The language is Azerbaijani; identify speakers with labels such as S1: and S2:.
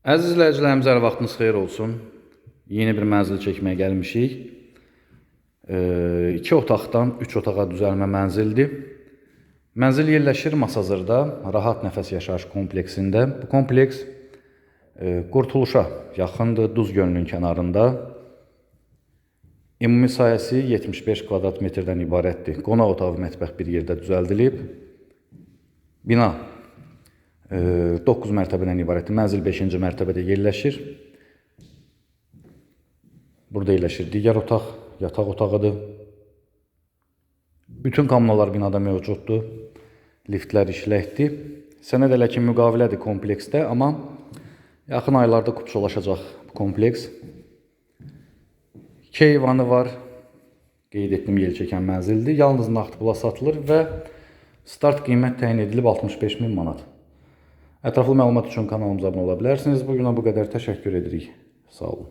S1: Əziz izləyicilərimiz, hər vaxtınız xeyir olsun. Yeni bir mənzil çəkməyə gəlmişik. E, iki otaqdan üç otağa düzəlmə mənzildir. Mənzil yerləşir Masazırda, Rahat Nəfəs Yaşayış kompleksində. Bu kompleks e, Qurtuluşa yaxındır, Duz gölünün kənarında. Ümumi sahəsi 75 kvadrat metrdən ibarətdir. Qonaq otağı mətbəx bir yerdə düzəldilib. Bina 9 mərtəbədən ibarətdir. Mənzil 5-ci mərtəbədə yerləşir. Burada yerləşir digər otaq, yataq otağıdır. Bütün kommunallar binada mövcuddur. Liftlər işləkdir. Sənəd elə ki müqavilədir kompleksdə, amma yaxın aylarda kupçulaşacaq bu kompleks. İki eyvanı var. Qeyd etdim yel çəkən mənzildir. Yalnız nağd pula satılır və start qiymət təyin edilib 65 min manat. Ətraflı məlumat üçün kanalımıza abunə ola bilərsiniz. Bu günə bu qədər təşəkkür edirik. Sağ olun.